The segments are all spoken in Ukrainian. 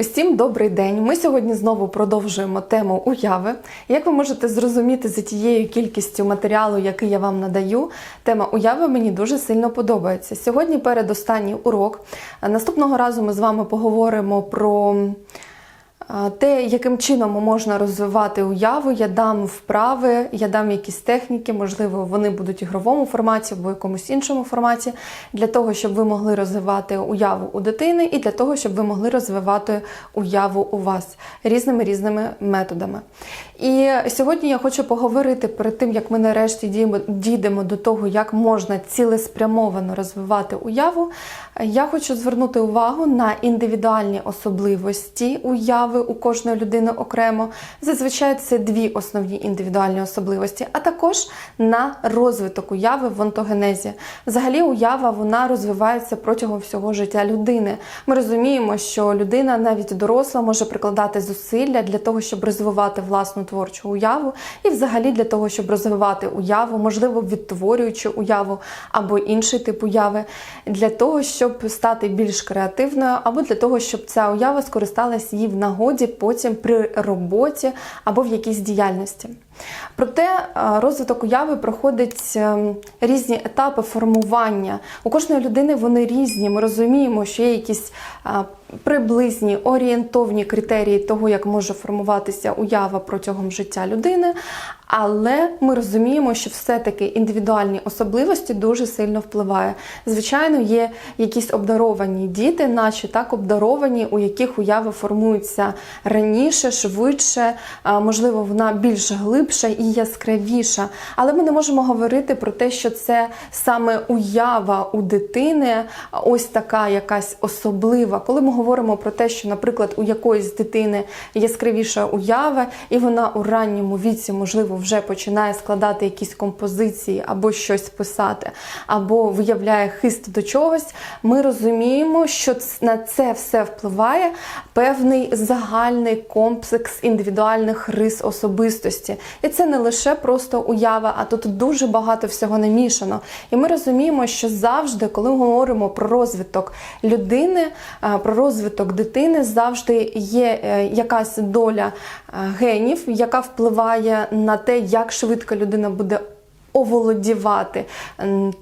Усім добрий день. Ми сьогодні знову продовжуємо тему уяви. Як ви можете зрозуміти за тією кількістю матеріалу, який я вам надаю, тема уяви мені дуже сильно подобається. Сьогодні передостанній урок. Наступного разу ми з вами поговоримо про. Те, яким чином можна розвивати уяву, я дам вправи, я дам якісь техніки, можливо, вони будуть в ігровому форматі або в якомусь іншому форматі, для того, щоб ви могли розвивати уяву у дитини, і для того, щоб ви могли розвивати уяву у вас різними різними методами. І сьогодні я хочу поговорити перед тим, як ми нарешті дійдемо до того, як можна цілеспрямовано розвивати уяву. Я хочу звернути увагу на індивідуальні особливості уяви у кожної людини окремо. Зазвичай це дві основні індивідуальні особливості, а також на розвиток уяви в онтогенезі. Взагалі, уява вона розвивається протягом всього життя людини. Ми розуміємо, що людина, навіть доросла, може прикладати зусилля для того, щоб розвивати власну творчу уяву, і взагалі для того, щоб розвивати уяву, можливо, відтворюючи уяву або інший тип уяви, для того, щоб стати більш креативною, або для того, щоб ця уява скористалась їй в нагоді потім при роботі або в якійсь діяльності. Проте е, розвиток уяви проходить ем, різні етапи формування. У кожної людини вони різні. Ми розуміємо, що є якісь е, приблизні орієнтовні критерії того, як може формуватися уява протягом життя людини. Але ми розуміємо, що все-таки індивідуальні особливості дуже сильно впливають. Звичайно, є якісь обдаровані діти, наші так обдаровані, у яких уяви формуються раніше, швидше, можливо, вона більш глибша і яскравіша. Але ми не можемо говорити про те, що це саме уява у дитини, ось така якась особлива. Коли ми говоримо про те, що, наприклад, у якоїсь дитини яскравіша уява, і вона у ранньому віці, можливо, вже починає складати якісь композиції або щось писати, або виявляє хист до чогось, ми розуміємо, що на це все впливає певний загальний комплекс індивідуальних рис особистості. І це не лише просто уява, а тут дуже багато всього намішано. І ми розуміємо, що завжди, коли говоримо про розвиток людини, е, про розвиток дитини, завжди є е, якась доля е, генів, яка впливає на те, як швидко людина буде. Оволодівати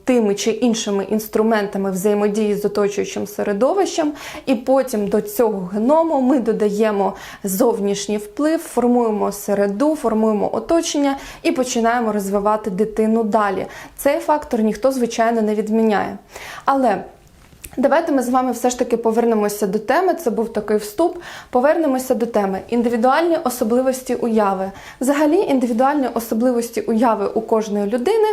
тими чи іншими інструментами взаємодії з оточуючим середовищем, і потім до цього геному ми додаємо зовнішній вплив, формуємо середу, формуємо оточення і починаємо розвивати дитину далі. Цей фактор ніхто, звичайно, не відміняє. Але Давайте ми з вами все ж таки повернемося до теми. Це був такий вступ. Повернемося до теми індивідуальні особливості уяви. Взагалі, індивідуальні особливості уяви у кожної людини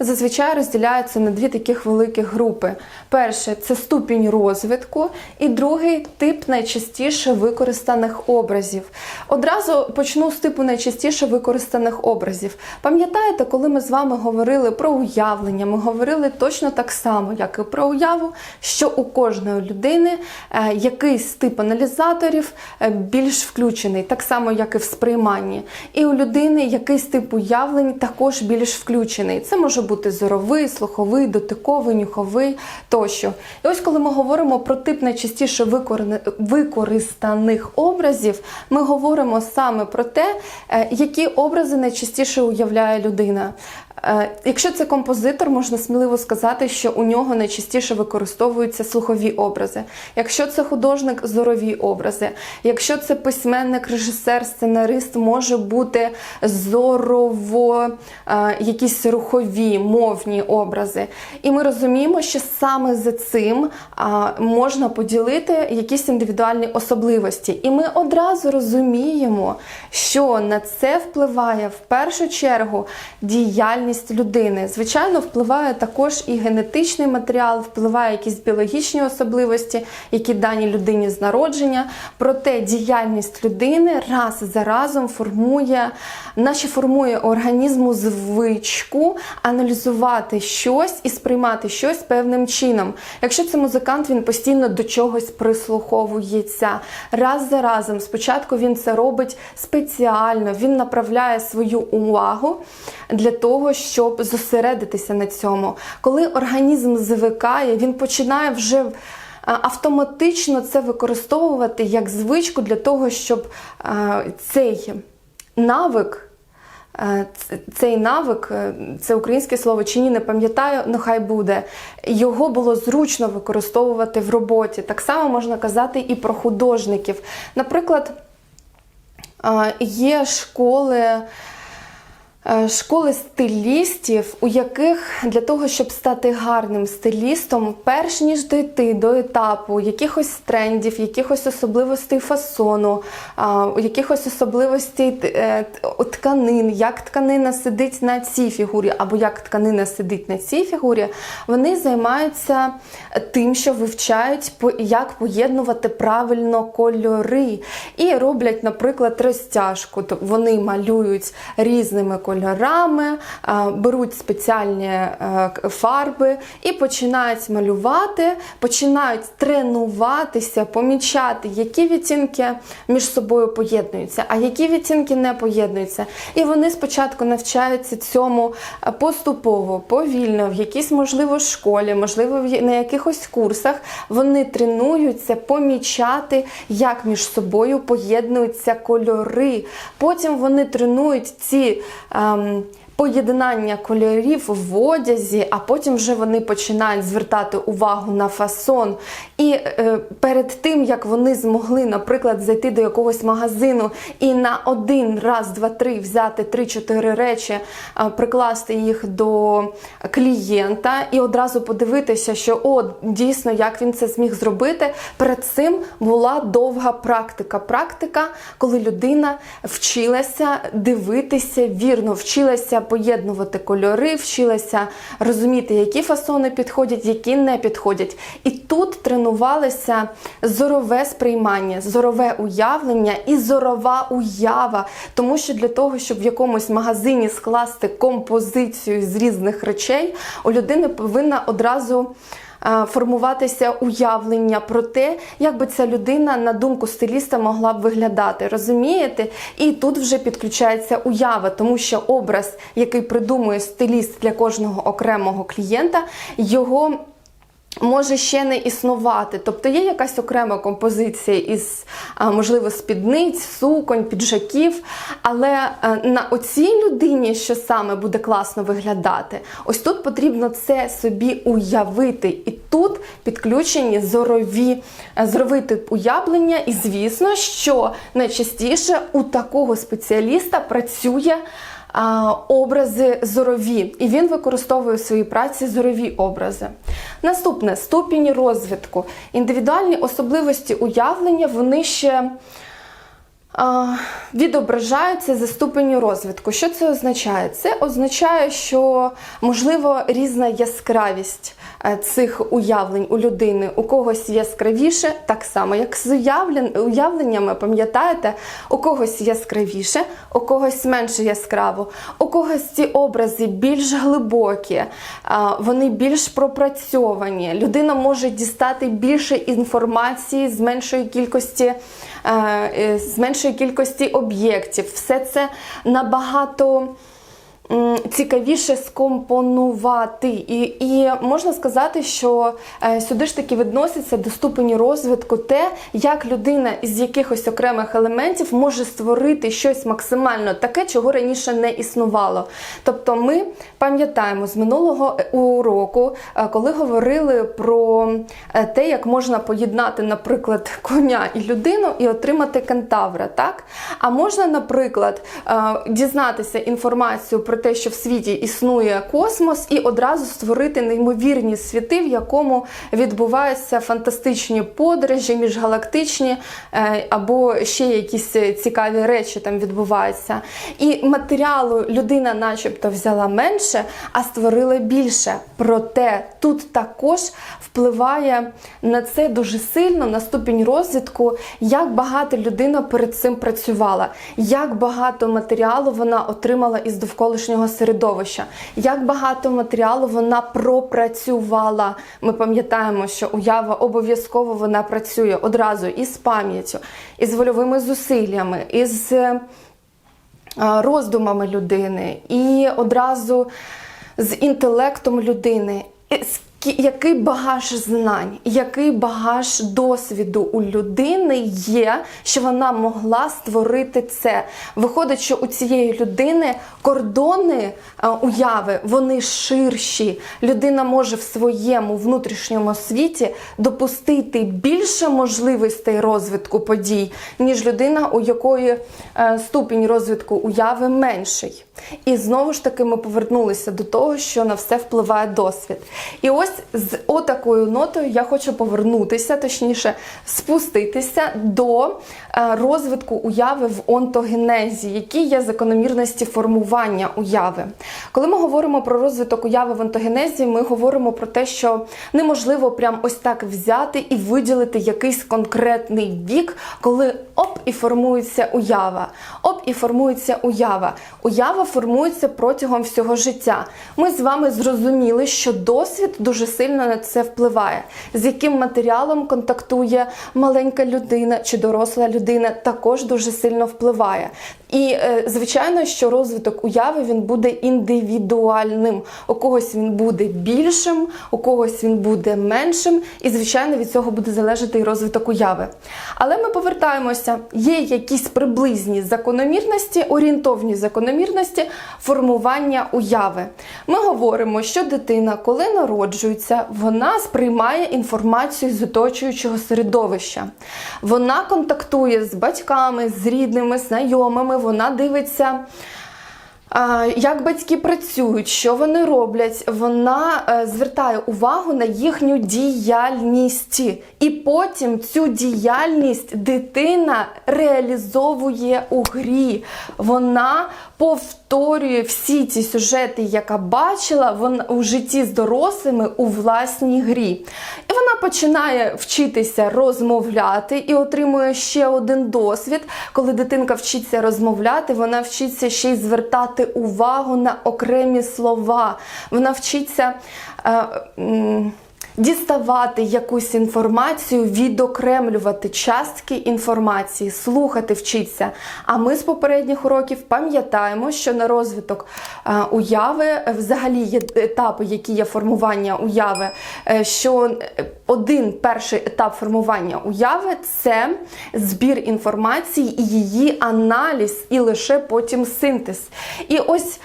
зазвичай розділяються на дві таких великі групи. Перше це ступінь розвитку, і другий тип найчастіше використаних образів. Одразу почну з типу найчастіше використаних образів. Пам'ятаєте, коли ми з вами говорили про уявлення, ми говорили точно так само, як і про уяву, що у кожної людини е, якийсь тип аналізаторів е, більш включений, так само, як і в сприйманні. І у людини якийсь тип уявлень також більш включений. Це може бути зоровий, слуховий, дотиковий, нюховий тощо. І ось коли ми говоримо про тип найчастіше використаних образів, ми говоримо саме про те, е, які образи найчастіше уявляє людина. Е, Якщо це композитор, можна сміливо сказати, що у нього найчастіше використовуються слухові образи. Якщо це художник зорові образи. Якщо це письменник, режисер, сценарист, може бути зорово е, якісь рухові, мовні образи. І ми розуміємо, що саме за цим можна поділити якісь індивідуальні особливості. І ми одразу розуміємо, що на це впливає в першу чергу діяльність людини. Звичайно, впливає також і генетичний матеріал, впливає якісь біологічні особливості, які дані людині з народження. Проте діяльність людини раз за разом формує, наче формує організму звичку аналізувати щось і сприймати щось певним чином. Якщо це музикант, він постійно до чогось прислуховується. Раз за разом, спочатку він це робить спеціально, він направляє свою увагу для того, щоб зосередитися на цьому. Коли організм звикає, він починає вже автоматично це використовувати як звичку для того, щоб е, цей навик. Е, Цей навик, е, це українське слово чи ні, не пам'ятаю, ну хай буде. Його було зручно використовувати в роботі. Так само можна казати і про художників. Наприклад, е, є школи. Е, Школи стилістів, у яких для того, щоб стати гарним стилістом, перш ніж дійти до етапу якихось трендів, якихось особливостей фасону, якихось особливостей е, тканин, як тканина сидить на цій фігурі, або як тканина сидить на цій фігурі, вони займаються тим, що вивчають, як поєднувати правильно кольори. І роблять, наприклад, розтяжку. Тобто вони малюють різними кольорами, а, беруть спеціальні е, фарби і починають малювати, починають тренуватися, помічати, які відтінки між собою поєднуються, а які відтінки не поєднуються. І вони спочатку навчаються цьому е, поступово, повільно, в якійсь, можливо, школі, можливо, на якихось курсах. Вони тренуються помічати, як між собою поєднуються кольори. Потім вони тренують ці. Um, Поєднання кольорів в одязі, а потім вже вони починають звертати увагу на фасон. І е, перед тим, як вони змогли, наприклад, зайти до якогось магазину і на один раз, два, три взяти три-чотири речі, е, прикласти їх до клієнта і одразу подивитися, що о, дійсно, як він це зміг зробити. Перед цим була довга практика. Практика, коли людина вчилася дивитися вірно, вчилася поєднувати кольори, вчилася розуміти, які фасони підходять, які не підходять. І тут тренувалося зорове сприймання, зорове уявлення і зорова уява. Тому що для того, щоб в якомусь магазині скласти композицію з різних речей, у людини повинна одразу формуватися уявлення про те, як би ця людина на думку стиліста могла б виглядати. Розумієте? І тут вже підключається уява, тому що образ, який придумує стиліст для кожного окремого клієнта, його може ще не існувати. Тобто є якась окрема композиція із, можливо, спідниць, суконь, піджаків. Але е, на оцій людині, що саме буде класно виглядати, ось тут потрібно це собі уявити. І тут підключені зорові, е, зоровий тип уявлення. І звісно, що найчастіше у такого спеціаліста працює образи зорові, і він використовує в своїй праці зорові образи. Наступне ступінь розвитку. Індивідуальні особливості уявлення вони ще відображаються за ступеню розвитку. Що це означає? Це означає, що можливо різна яскравість е, цих уявлень у людини. У когось яскравіше, так само, як з уявленнями, пам'ятаєте, у когось яскравіше, у когось менше яскраво, у когось ці образи більш глибокі, вони більш пропрацьовані. Людина може дістати більше інформації з меншої кількості. Е, е, З меншої кількості об'єктів. Все це набагато цікавіше скомпонувати. І, і можна сказати, що е, сюди ж таки відноситься до ступені розвитку те, як людина із якихось окремих елементів може створити щось максимально таке, чого раніше не існувало. Тобто ми пам'ятаємо з минулого е, уроку, е, коли говорили про е, те, як можна поєднати, наприклад, коня і людину і отримати кентавра, так? А можна, наприклад, дізнатися інформацію про те, що в світі існує космос, і одразу створити неймовірні світи, в якому відбуваються фантастичні подорожі, міжгалактичні або ще якісь цікаві речі там відбуваються. І матеріалу людина, начебто, взяла менше, а створила більше. Проте тут також впливає на це дуже сильно, на ступінь розвитку, як багато людина перед цим працювала, як багато матеріалу вона отримала із довколишнього середовища, як багато матеріалу вона пропрацювала. Ми пам'ятаємо, що уява обов'язково вона працює одразу із пам'яттю, із вольовими зусиллями, із е, роздумами людини і одразу з інтелектом людини. Який багаж знань, який багаж досвіду у людини є, що вона могла створити це. Виходить, що у цієї людини кордони е, уяви вони ширші. Людина може в своєму внутрішньому світі допустити більше можливостей розвитку подій, ніж людина, у якої е, ступінь розвитку уяви менший. І знову ж таки ми повернулися до того, що на все впливає досвід. І ось з отакою нотою я хочу повернутися, точніше, спуститися до е, розвитку уяви в онтогенезі, які є закономірності формування уяви. Коли ми говоримо про розвиток уяви в онтогенезі, ми говоримо про те, що неможливо прям ось так взяти і виділити якийсь конкретний вік, коли оп і формується уява. Оп і формується уява. Уява формується протягом всього життя. Ми з вами зрозуміли, що досвід дуже сильно на це впливає. З яким матеріалом контактує маленька людина чи доросла людина, також дуже сильно впливає. І е, звичайно, що розвиток уяви він буде індивідуальним. У когось він буде більшим, у когось він буде меншим, і звичайно від цього буде залежати і розвиток уяви. Але ми повертаємося, є якісь приблизні закономірності, орієнтовні закономірності формування уяви. Ми говоримо, що дитина, коли народжується, вона сприймає інформацію з оточуючого середовища. Вона контактує з батьками, з рідними, знайомими, вона дивиться. Як батьки працюють, що вони роблять, вона е, звертає увагу на їхню діяльність, і потім цю діяльність дитина реалізовує у грі. Вона повторює всі ці сюжети, яка бачила вона у житті з дорослими у власній грі. І вона починає вчитися розмовляти і отримує ще один досвід. Коли дитинка вчиться розмовляти, вона вчиться ще й звертати увагу на окремі слова. Вона вчиться. Е, Діставати якусь інформацію, відокремлювати частки інформації, слухати вчиться. А ми з попередніх уроків пам'ятаємо, що на розвиток е, уяви е, взагалі є етапи, які є формування уяви. е, Що один перший етап формування уяви це збір інформації і її аналіз, і лише потім синтез. І ось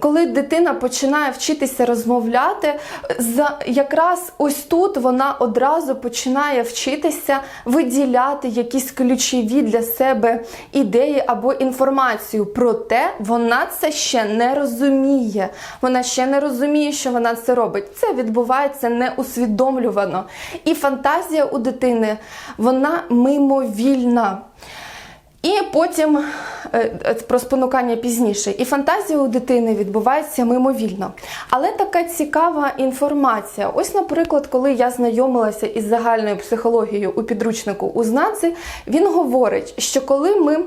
коли дитина починає вчитися розмовляти, якраз ось тут вона одразу починає вчитися виділяти якісь ключові для себе ідеї або інформацію. Проте вона це ще не розуміє. Вона ще не розуміє, що вона це робить. Це відбувається неусвідомлювано. І фантазія у дитини вона мимовільна. І потім е, е, про спонукання пізніше. І фантазія у дитини відбувається мимовільно. Але така цікава інформація. Ось, наприклад, коли я знайомилася із загальною психологією у підручнику Узнаци, він говорить, що коли ми.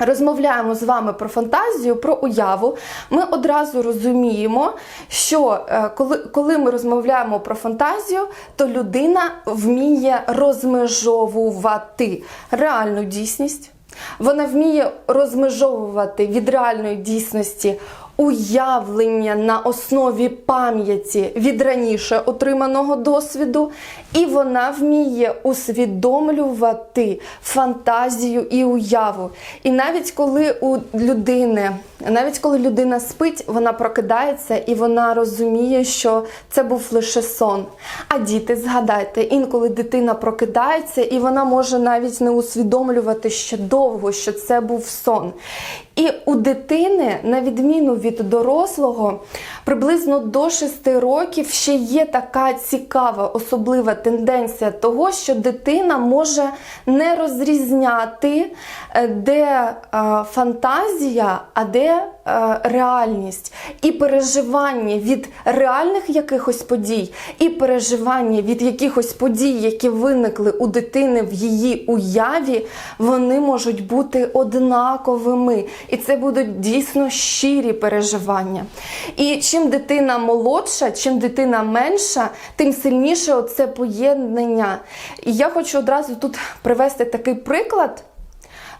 Розмовляємо з вами про фантазію, про уяву. Ми одразу розуміємо, що е, коли, коли ми розмовляємо про фантазію, то людина вміє розмежовувати реальну дійсність. Вона вміє розмежовувати від реальної дійсності уявлення на основі пам'яті від раніше отриманого досвіду, і вона вміє усвідомлювати фантазію і уяву. І навіть коли у людини, навіть коли людина спить, вона прокидається і вона розуміє, що це був лише сон. А діти, згадайте, інколи дитина прокидається, і вона може навіть не усвідомлювати ще довго, що це був сон. І у дитини, на відміну від дорослого, приблизно до 6 років ще є така цікава, особлива тенденція того, що дитина може не розрізняти, де е, фантазія, а де е, реальність. І переживання від реальних якихось подій, і переживання від якихось подій, які виникли у дитини в її уяві, вони можуть бути однаковими. І це будуть дійсно щирі переживання. І чим дитина молодша, чим дитина менша, тим сильніше оце поєднання. І я хочу одразу тут привести такий приклад.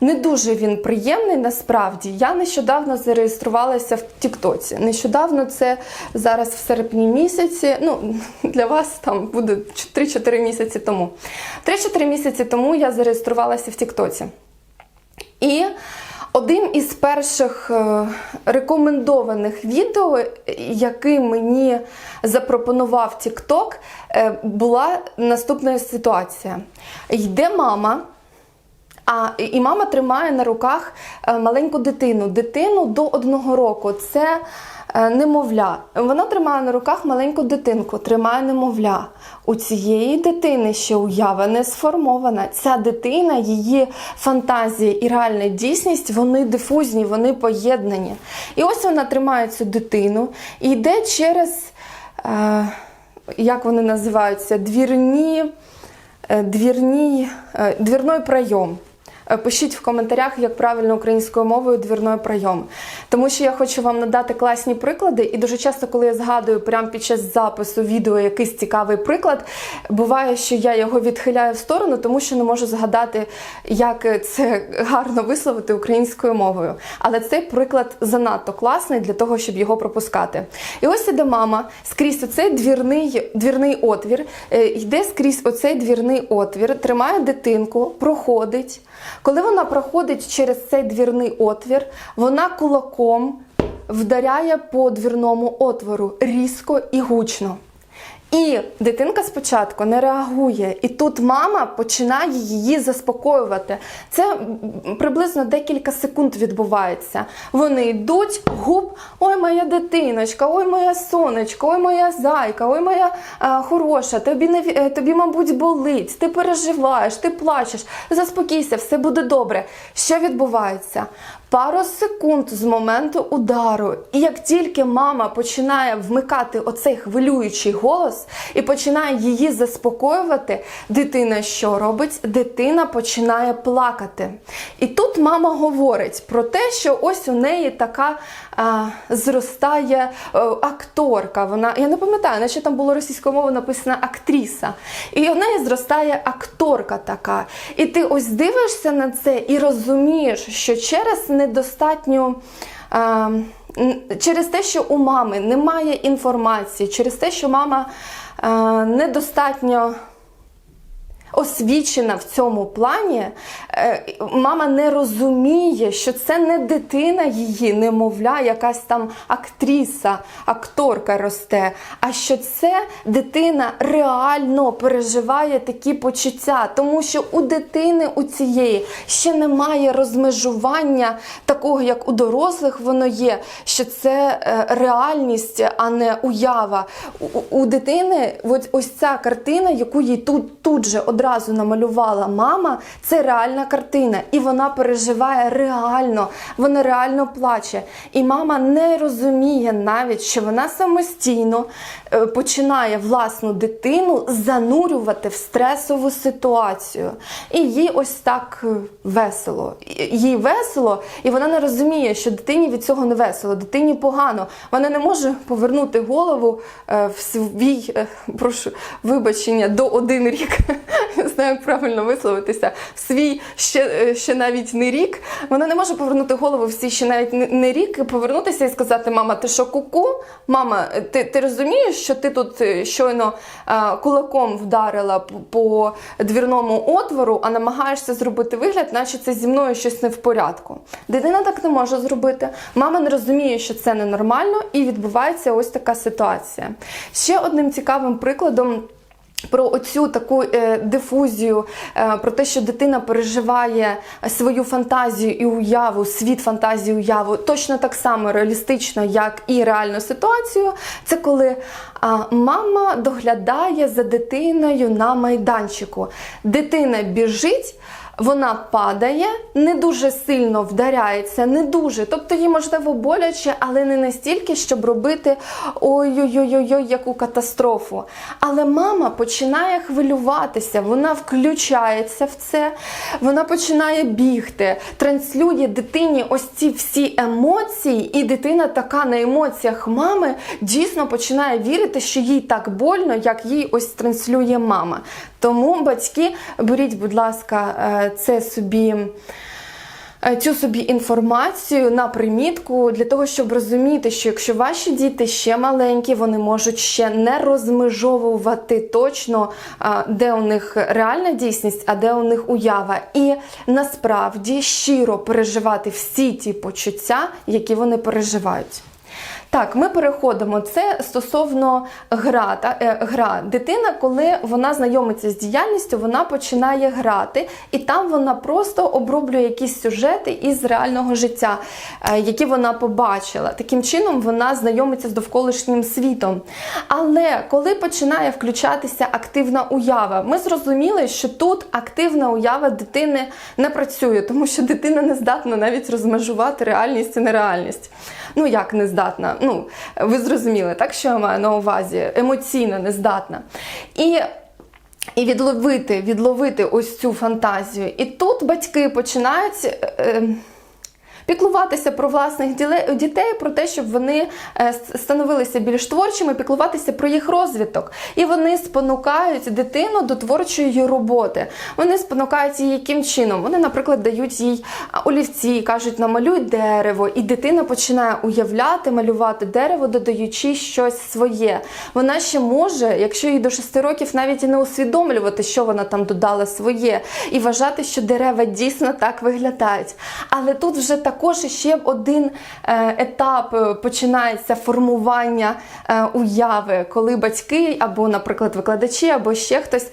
Не дуже він приємний насправді. Я нещодавно зареєструвалася в Тіктоці. Нещодавно це зараз в серпні місяці. Ну для вас там буде 3-4 місяці тому. 3-4 місяці тому я зареєструвалася в Тіктоці. І один із перших е, рекомендованих відео, який мені запропонував TikTok, е, була наступна ситуація. Йде мама. А і мама тримає на руках е, маленьку дитину. Дитину до одного року. Це е, немовля. Вона тримає на руках маленьку дитинку, тримає немовля. У цієї дитини ще уява не сформована. Ця дитина, її фантазія і реальна дійсність, вони дифузні, вони поєднані. І ось вона тримає цю дитину і йде через, е, як вони називаються, двірні, е, двірні, е, двірний прийом. Е, Пишіть в коментарях, як правильно українською мовою двірний прийом. Тому що я хочу вам надати класні приклади, і дуже часто, коли я згадую прямо під час запису відео якийсь цікавий приклад, буває, що я його відхиляю в сторону, тому що не можу згадати, як це гарно висловити українською мовою. Але цей приклад занадто класний для того, щоб його пропускати. І ось іде мама скрізь оцей двірний, двірний отвір, е, йде скрізь оцей двірний отвір, тримає дитинку, проходить. Коли вона проходить через цей двірний отвір, вона кулаком вдаряє по двірному отвору різко і гучно. І дитинка спочатку не реагує, і тут мама починає її заспокоювати. Це приблизно декілька секунд відбувається. Вони йдуть, губ, ой, моя дитиночка, ой, моя сонечко, ой, моя зайка, ой, моя а, хороша, тобі не е, тобі, мабуть, болить, ти переживаєш, ти плачеш, заспокійся, все буде добре. Що відбувається? Пару секунд з моменту удару, і як тільки мама починає вмикати оцей хвилюючий голос і починає її заспокоювати, дитина що робить? Дитина починає плакати. І тут мама говорить про те, що ось у неї така а, зростає е, акторка. Вона я не пам'ятаю, наче там було російською мовою написано актріса. І у неї зростає акторка така. І ти ось дивишся на це і розумієш, що через недостатню. а, Через те, що у мами немає інформації, через те, що мама е, недостатньо освічена в цьому плані, е, мама не розуміє, що це не дитина її, немовля, якась там актриса, акторка росте, а що це дитина реально переживає такі почуття, тому що у дитини у цієї ще немає розмежування такого, як у дорослих воно є, що це е, реальність, а не уява. У, у дитини ось, ось ця картина, яку їй тут, тут же одразу намалювала мама, це реальна картина, і вона переживає реально, вона реально плаче. І мама не розуміє навіть, що вона самостійно е, починає власну дитину занурювати в стресову ситуацію. І їй ось так е, весело. Їй весело, і вона не розуміє, що дитині від цього не весело, дитині погано. Вона не може повернути голову е, в свій, е, прошу вибачення, до один рік. Не знаю, як правильно висловитися. В свій ще, е, ще навіть не рік. Вона не може повернути голову в свій ще навіть не- рік, повернутися і сказати: мама, ти що куку? Мама, ти, ти розумієш, що ти тут щойно кулаком вдарила п- по двірному отвору, а намагаєшся зробити вигляд, наче це зі мною щось не в порядку. Дитина так не може зробити. Мама не розуміє, що це ненормально, і відбувається ось така ситуація. Ще одним цікавим прикладом. Про оцю таку е, дифузію, е, про те, що дитина переживає свою фантазію і уяву, світ фантазії, уяву, точно так само реалістично, як і реальну ситуацію. Це коли мама доглядає за дитиною на майданчику. Дитина біжить. Вона падає, не дуже сильно вдаряється, не дуже. Тобто їй можливо боляче, але не настільки, щоб робити ой-ой-ой, яку катастрофу. Але мама починає хвилюватися, вона включається в це, вона починає бігти, транслює дитині ось ці всі емоції, і дитина така на емоціях мами дійсно починає вірити, що їй так больно, як їй ось транслює мама. Тому батьки, беріть, будь ласка, е, це собі. е, цю собі інформацію на примітку для того, щоб розуміти, що якщо ваші діти ще маленькі, вони можуть ще не розмежовувати точно, де у них реальна дійсність, а де у них уява, і насправді щиро переживати всі ті почуття, які вони переживають. Так, ми переходимо. Це стосовно гра. Та, е, гра. Дитина, коли вона знайомиться з діяльністю, вона починає грати, і там вона просто оброблює якісь сюжети із реального життя, е, які вона побачила. Таким чином вона знайомиться з довколишнім світом. Але коли починає включатися активна уява, ми зрозуміли, що тут активна уява дитини не працює, тому що дитина не здатна навіть розмежувати реальність і нереальність. Ну як не здатна? Ну, ви зрозуміли, так що я маю на увазі? Емоційно не здатна. І і відловити, відловити ось цю фантазію. І тут батьки починають. Е, е, Піклуватися про власних дітей, про те, щоб вони е, становилися більш творчими, піклуватися про їх розвиток. І вони спонукають дитину до творчої роботи. Вони спонукають її яким чином? Вони, наприклад, дають їй олівці, кажуть, намалюй дерево, і дитина починає уявляти, малювати дерево, додаючи щось своє. Вона ще може, якщо їй до 6 років, навіть і не усвідомлювати, що вона там додала своє, і вважати, що дерева дійсно так виглядають. Але тут вже також ще один е, етап е, починається формування е, уяви, коли батьки або, наприклад, викладачі, або ще хтось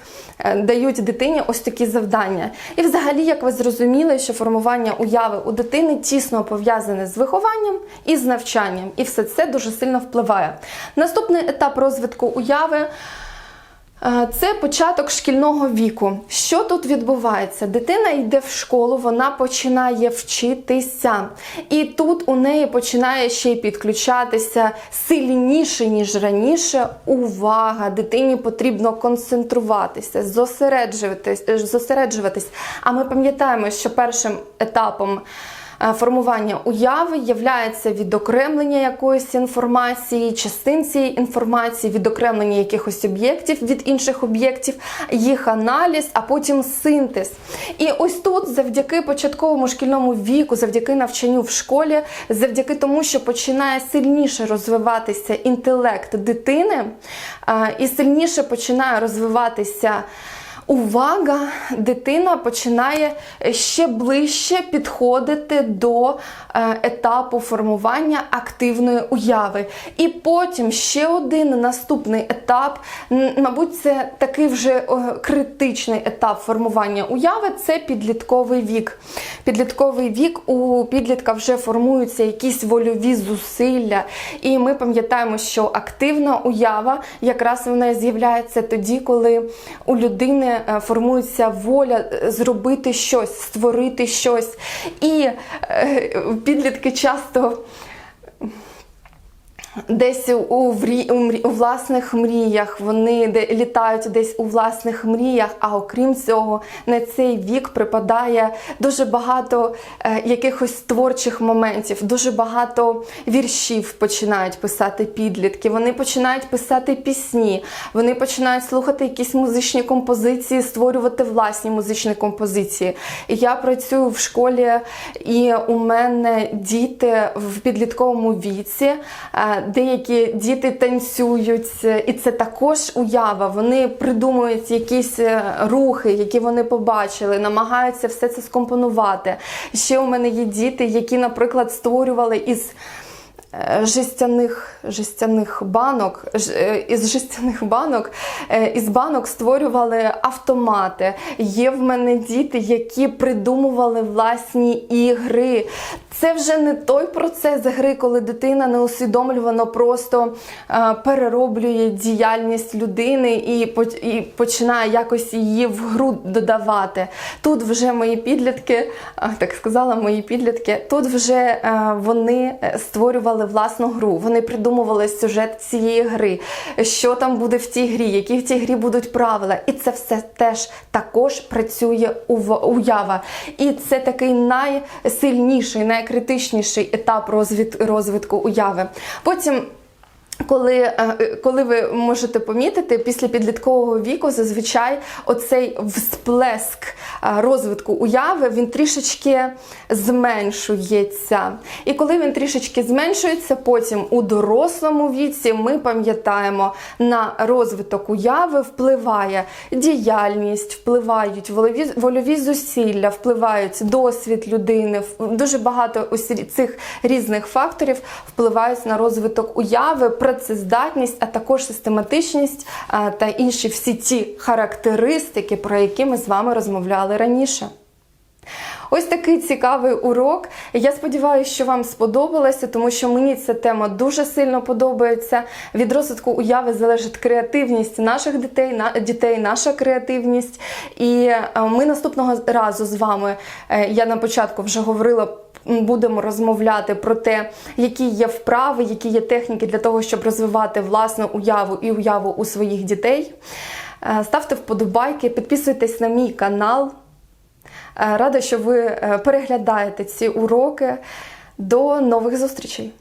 дають дитині ось такі завдання. І взагалі, як ви зрозуміли, що формування уяви у дитини тісно пов'язане з вихованням і з навчанням, і все це дуже сильно впливає. Наступний етап розвитку уяви. Е, Це початок шкільного віку. Що тут відбувається? Дитина йде в школу, вона починає вчитися. І тут у неї починає ще й підключатися сильніше, ніж раніше, увага. Дитині потрібно концентруватися, зосереджуватись. зосереджуватись. А ми пам'ятаємо, що першим етапом. Е, Формування уяви являється відокремлення якоїсь інформації, частин цієї інформації, відокремлення якихось об'єктів від інших об'єктів, їх аналіз, а потім синтез. І ось тут, завдяки початковому шкільному віку, завдяки навчанню в школі, завдяки тому, що починає сильніше розвиватися інтелект дитини, е, і сильніше починає розвиватися. Увага, дитина починає ще ближче підходити до е, етапу формування активної уяви. І потім ще один наступний етап, мабуть, це такий вже критичний етап формування уяви це підлітковий вік. Підлітковий вік у підлітка вже формуються якісь вольові зусилля. І ми пам'ятаємо, що активна уява якраз вона з'являється тоді, коли у людини е, формується воля е, зробити щось, створити щось. І е, підлітки часто. Десь у, врі, у, у власних мріях, вони де, літають десь у власних мріях, а окрім цього, на цей вік припадає дуже багато е, якихось творчих моментів, дуже багато віршів починають писати підлітки. Вони починають писати пісні, вони починають слухати якісь музичні композиції, створювати власні музичні композиції. Я працюю в школі, і у мене діти в підлітковому віці. е, Деякі діти танцюють, е, і це також уява. Вони придумують якісь е, рухи, які вони побачили, намагаються все це скомпонувати. Ще у мене є діти, які, наприклад, створювали із. Е, Жестяних, жестяних банок е, із жестяних банок е, із банок створювали автомати. Є в мене діти, які придумували власні ігри. Це вже не той процес гри, коли дитина неусвідомлювано просто перероблює діяльність людини і, починає якось її в гру додавати. Тут вже мої підлітки, так сказала, мої підлітки, тут вже вони е, створювали власну гру. Вони придумували сюжет цієї гри, що там буде в цій грі, які в цій грі будуть правила. І це все теж також працює уява. І це такий найсильніший, найкритичніший етап розвитку уяви. Потім коли, е, коли ви можете помітити, після підліткового віку зазвичай оцей всплеск е, розвитку уяви він трішечки зменшується. І коли він трішечки зменшується, потім у дорослому віці ми пам'ятаємо, на розвиток уяви впливає діяльність, впливають вольові, вольові зусилля, впливають досвід людини. Дуже багато цих різних факторів впливають на розвиток уяви, працездатність, а також систематичність та інші всі ті характеристики, про які ми з вами розмовляли раніше. Ось такий цікавий урок. Я сподіваюся, що вам сподобалося, тому що мені ця тема дуже сильно подобається. Від розвитку уяви залежить креативність наших дітей, на дітей, наша креативність. І е, ми наступного разу з вами, е, я на початку вже говорила. Будемо розмовляти про те, які є вправи, які є техніки для того, щоб розвивати власну уяву і уяву у своїх дітей. Е, Ставте вподобайки, підписуйтесь на мій канал. Е, Рада, що ви е, переглядаєте ці уроки. До нових зустрічей!